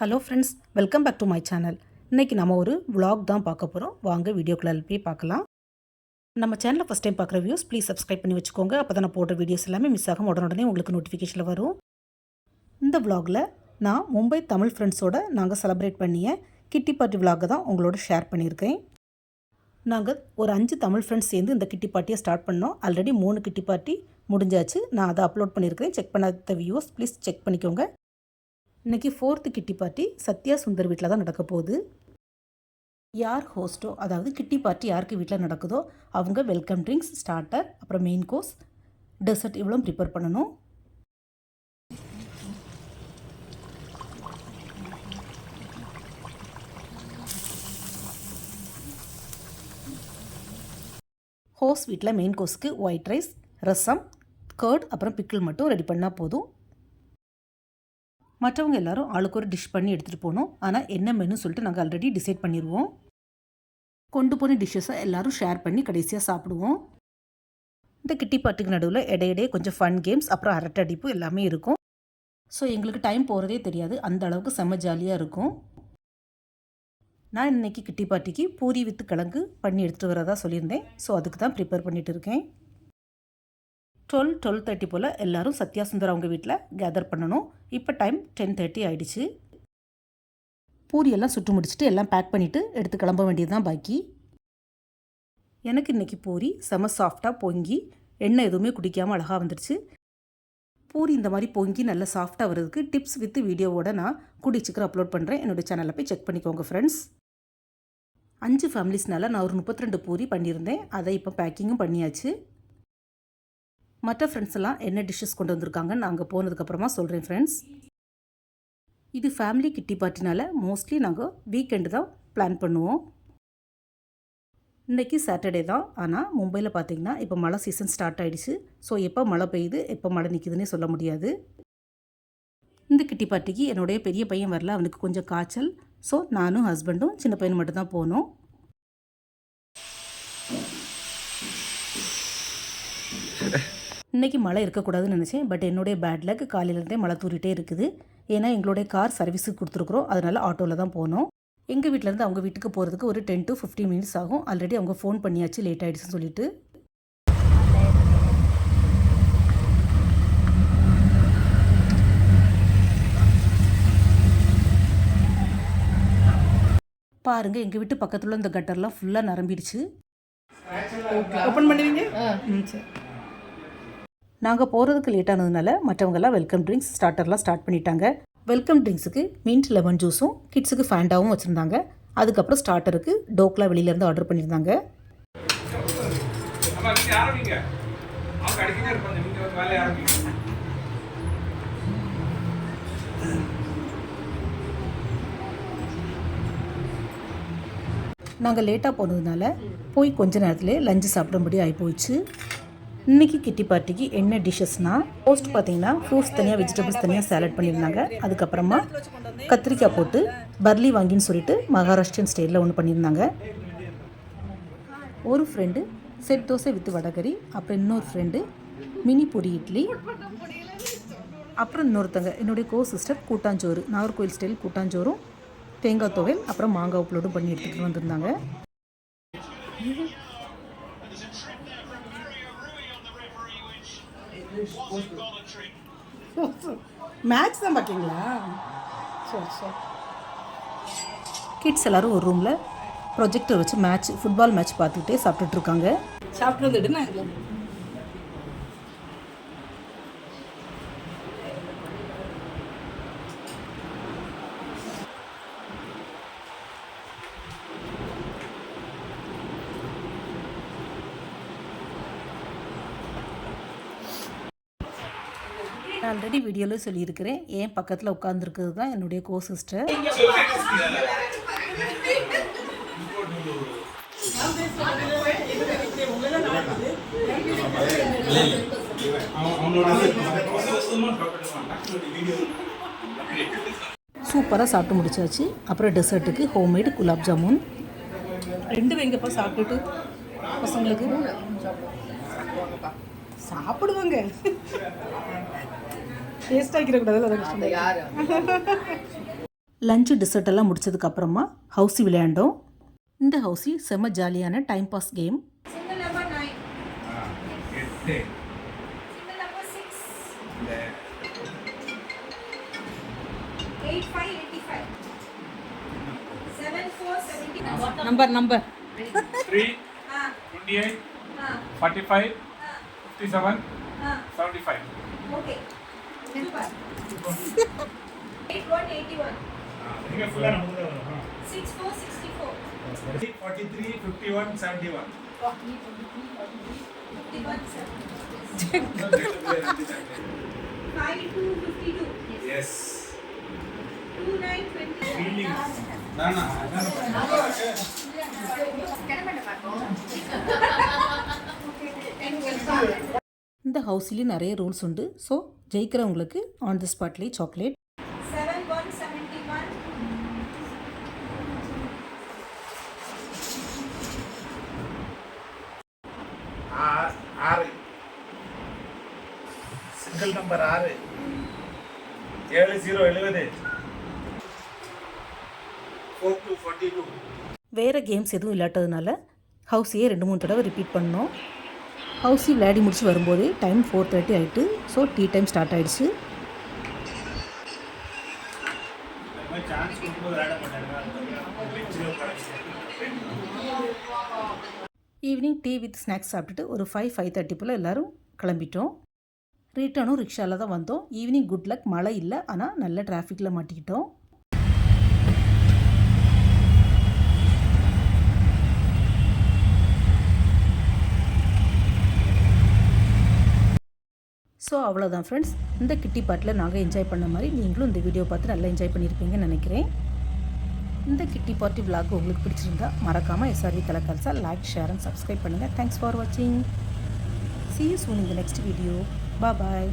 Hello friends welcome back to my channel. இன்றைக்கி நம்ம ஒரு vlog தான் பார்க்க போகிறோம் வாங்க வீடியோக்குள்ள போய் பார்க்கலாம். நம்ம சேனலை ஃபஸ்ட் டைம் பார்க்குற வியூஸ் ப்ளீஸ் சப்ஸ்கிரைப் பண்ணி வச்சுக்கோங்க. அப்போ தான் நான் போடுற வீடியோஸ் எல்லாமே மிஸ் ஆகும் உடனே உங்களுக்கு நோட்டிஃபிகேஷனில் வரும். இந்த vlogல நான் மும்பை தமிழ் ஃப்ரெண்ட்ஸோட நாங்கள் செலப்ரேட் பண்ணிய கிட்டி பார்ட்டி vlog தான் உங்களோட ஷேர் பண்ணியிருக்கேன். நாங்கள் ஒரு அஞ்சு தமிழ் ஃப்ரெண்ட்ஸ் சேர்ந்து இந்த கிட்டி பார்ட்டியை ஸ்டார்ட் பண்ணோம். ஆல்ரெடி மூணு கிட்டி பார்ட்டி முடிஞ்சாச்சு. நான் அதை அப்லோட் பண்ணியிருக்கிறேன் செக் பண்ணாத வியூஸ் ப்ளீஸ் செக் பண்ணிக்கோங்க. இன்றைக்கி ஃபோர்த்து கிட்டி பார்ட்டி சத்யா சுந்தர் வீட்டில் தான் நடக்க போகுது. யார் ஹோஸ்ட்டோ அதாவது கிட்டி பார்ட்டி யாருக்கு வீட்டில் நடக்குதோ அவங்க வெல்கம் ட்ரிங்க்ஸ் ஸ்டார்டர் அப்புறம் மெயின் கோர்ஸ் டெசர்ட் இவ்வளோ ப்ரிப்பேர் பண்ணணும். ஹோஸ் வீட்டில் மெயின் கோர்ஸ்க்கு ஒயிட் ரைஸ் ரசம் கர்ட் அப்புறம் பிக்கிள் மட்டும் ரெடி பண்ணால் போதும். மற்றவங்க எல்லாரும் ஆளுக்கு ஒரு டிஷ் பண்ணி எடுத்துகிட்டு போகணும். ஆனால் என்ன மெனு சொல்லிட்டு நாங்கள் ஆல்ரெடி டிசைட் பண்ணிடுவோம் கொண்டு போன டிஷ்ஷஸை எல்லாரும் ஷேர் பண்ணி கடைசியாக சாப்பிடுவோம். இந்த கிட்டி பாட்டுக்கு நடுவில் இடையிடையே கொஞ்சம் ஃபன் கேம்ஸ் அப்புறம் அரட்டை அடிப்பு எல்லாமே இருக்கும். ஸோ எங்களுக்கு டைம் போகிறதே தெரியாது. அந்த அளவுக்கு செம்ம ஜாலியாக இருக்கும். நான் இன்னைக்கு கிட்டி பாட்டிக்கு பூரி வித்து கிழங்கு பண்ணி எடுத்துகிட்டு வரதா சொல்லியிருந்தேன். ஸோ அதுக்கு தான் ப்ரிப்பேர் பண்ணிகிட்டு இருக்கேன். டுவெல் டுவெல் தேர்ட்டி போல் எல்லாரும் சத்யா சுந்தர் அவங்க வீட்டில் கேதர் பண்ணணும். இப்போ டைம் டென் தேர்ட்டி ஆகிடுச்சு பூரியெல்லாம் சுட்டு முடிச்சுட்டு எல்லாம் பேக் பண்ணிவிட்டு எடுத்து கிளம்ப வேண்டியது தான் பாக்கி. எனக்கு இன்றைக்கி பூரி செம சாஃப்டாக பொங்கி எண்ணெய் எதுவுமே குடிக்காமல் அழகாக வந்துடுச்சு. பூரி இந்த மாதிரி பொங்கி நல்லா சாஃப்டாக வர்றதுக்கு டிப்ஸ் வித் வீடியோவோட நான் கூடிய சீக்கிரம் அப்லோட் பண்ணுறேன் என்னோடய சேனலில் போய் செக் பண்ணிக்கோங்க ஃப்ரெண்ட்ஸ் அஞ்சு ஃபேமிலிஸ்னால நான் ஒரு முப்பத்தி ரெண்டு பூரி பண்ணியிருந்தேன். அதை இப்போ பேக்கிங்கும் பண்ணியாச்சு. மற்ற ஃப்ரெண்ட்ஸ் எல்லாம் என்ன டிஷ்ஷஸ் கொண்டு வந்திருக்காங்கன்னு நாங்கள் போனதுக்கப்புறமா சொல்கிறேன் ஃப்ரெண்ட்ஸ் இது ஃபேமிலி கிட்டி பார்ட்டினால மோஸ்ட்லி நாங்கள் வீக்கெண்டு தான் பிளான் பண்ணுவோம். இன்றைக்கி சாட்டர்டே தான். ஆனால் மும்பையில் பார்த்திங்கன்னா இப்போ மழை சீசன் ஸ்டார்ட் ஆகிடுச்சு ஸோ எப்போ மழை பெய்யுது எப்போ மழை நிற்குதுன்னே சொல்ல முடியாது. இந்த கிட்டி பார்ட்டிக்கு என்னுடைய பெரிய பையன் வரல. அவனுக்கு கொஞ்சம் காய்ச்சல். ஸோ நானும் ஹஸ்பண்டும் சின்ன பையன் மட்டும் தான் போனோம். இன்றைக்கி மழை இருக்கக்கூடாதுன்னு நினச்சேன். பட் என்னுடைய பேட் லக் காலையிலேருந்தே மழை தூரிட்டே இருக்குது. ஏன்னா எங்களுடைய கார் சர்வீஸுக்கு கொடுத்துருக்குறோம். அதனால் ஆட்டோவில் தான் போனோம். எங்கள் வீட்டிலேருந்து அவங்க வீட்டுக்கு போகிறதுக்கு ஒரு டென் டு ஃபிஃப்டீன் மினிட்ஸ் ஆகும். ஆல்ரெடி அவங்க ஃபோன் பண்ணியாச்சு. லேட் ஆகிடுச்சுன்னு சொல்லிட்டு. பாருங்க எங்கள் வீட்டு பக்கத்தில் இந்த கட்டர்லாம் ஃபுல்லாக நிரம்பிடுச்சு. ஓப்பன் பண்ணுவீங்க ம் சரி. நாங்கள் போகிறதுக்கு லேட் ஆனதுனால மற்றவங்கெல்லாம் வெல்கம் ட்ரிங்க்ஸ் ஸ்டார்டர்லாம் ஸ்டார்ட் பண்ணிட்டாங்க. வெல்கம் ட்ரிங்க்ஸுக்கு மின்ட் லெமன் ஜூஸும் கிட்ஸுக்கு ஃபேண்டாவும் வச்சுருந்தாங்க. அதுக்கப்புறம் ஸ்டார்டருக்கு டோக்லா வெளியிலேருந்து ஆர்டர் பண்ணியிருந்தாங்க. நாங்கள் லேட்டாக போனதுனால போய் கொஞ்ச நேரத்துலேயே லஞ்சு சாப்பிடும்படி ஆகி போயிடுச்சு இன்னைக்கு கிட்டி பார்ட்டிக்கு என்ன டிஷ்ஷஸ்னால் போஸ்ட் பார்த்தீங்கன்னா ஃப்ரூட்ஸ் தனியாக வெஜிடபிள்ஸ் தனியாக சேலட் பண்ணியிருந்தாங்க. அதுக்கப்புறமா கத்திரிக்காய் போட்டு பர்லி வாங்கின்னு சொல்லிட்டு மகாராஷ்டிரன் ஸ்டைலில் ஒன்று பண்ணியிருந்தாங்க. ஒரு ஃப்ரெண்டு செட் தோசை வித் வடகரி அப்புறம் இன்னொரு ஃப்ரெண்டு மினி பொடி இட்லி அப்புறம் இன்னொருத்தங்க. என்னுடைய கோ சிஸ்டர் கூட்டாஞ்சோறு நாகர்கோவில் ஸ்டைல் கூட்டாஞ்சோறும் தேங்காய் துவையல் அப்புறம் மாங்காய் உப்புலோடும் பண்ணி எடுத்துகிட்டு வந்திருந்தாங்க. மேட்ச் தான் பார்த்தீங்களா சரி சரி. கிட்ஸ் எல்லாரும் ஒரு ரூமில் ப்ரொஜெக்டர் வச்சு மேட்ச் ஃபுட்பால் மேட்ச் பார்த்துக்கிட்டே சாப்பிட்டுட்டு இருக்காங்க. சாப்பிட்டு வந்துட்டு நான் ஆல்ரெடி வீடியோவில் சொல்லியிருக்கிறேன். ஏன் பக்கத்தில் உட்காந்துருக்கிறது தான் என்னுடைய கோ சிஸ்டர் சூப்பராக சாப்பிட்டு முடிச்சாச்சு. அப்புறம் டெசர்ட்டுக்கு ஹோம்மேடு குலாப் ஜாமுன் ரெண்டு வைங்கப்பா சாப்பிட்டுட்டு பசங்களுக்கு. சாப்பிடுவாங்க. டேஸ்ட் ஆக்கிடக்கூடாது கஷ்டம் லஞ்சு டிசர்ட் எல்லாம் முடிச்சதுக்கப்புறமா ஹவுசி விளையாண்டோம் இந்த ஹவுசி செம்ம ஜாலியான time pass game. Number number three twenty eight forty five fifty seven. Seventy five Okay. இந்த ஹவுஸ்லேயும் நிறைய ரூல்ஸ் உண்டு. ஸோ ஜெயிக்கிறவங்களுக்கு ஆன் தி ஸ்பாட்லேயே சாக்லேட் நம்பர் ஆறு ஏழு ஜீரோ எழுபது ஃபோர் டூ ஃபார்ட்டி டூ வேறு கேம்ஸ் எதுவும் இல்லாட்டதுனால ஹவுஸையே ரெண்டு மூணு தடவை ரிப்பீட் பண்ணோம் ஹவுஸி விளையாடி முடிச்சு வரும்போது டைம் ஃபோர் தேர்ட்டி ஆகிட்டு ஸோ டீ டைம் ஸ்டார்ட் ஆயிடுச்சு. ஈவினிங் டீ வித் ஸ்நாக்ஸ் சாப்பிட்டுட்டு ஒரு ஃபைவ் ஃபைவ் தேர்ட்டி போல் எல்லோரும் கிளம்பிட்டோம். ரிட்டர்னும் ரிக்ஷாவில் தான் வந்தோம். ஈவினிங் குட் லக் மழை இல்லை ஆனால் நல்ல டிராஃபிக்கில் மாட்டிக்கிட்டோம். ஸோ அவ்வளோதான் ஃப்ரெண்ட்ஸ் இந்த கிட்டி பாட்டில் நாங்கள் என்ஜாய் பண்ண மாதிரி நீங்களும் இந்த வீடியோ பார்த்து நல்லா என்ஜாய் பண்ணியிருப்பீங்கன்னு நினைக்கிறேன். இந்த கிட்டி பார்ட்டி விளாக் உங்களுக்கு பிடிச்சிருந்தா மறக்காமல் எஸ்ஆர்வி கலக்கல்ஸா லைக் ஷேர் அண்ட் சப்ஸ்கிரைப் பண்ணுங்கள் தேங்க்ஸ் ஃபார் வாட்சிங் சி யூ சூன் இந்த நெக்ஸ்ட் வீடியோ பா பாய்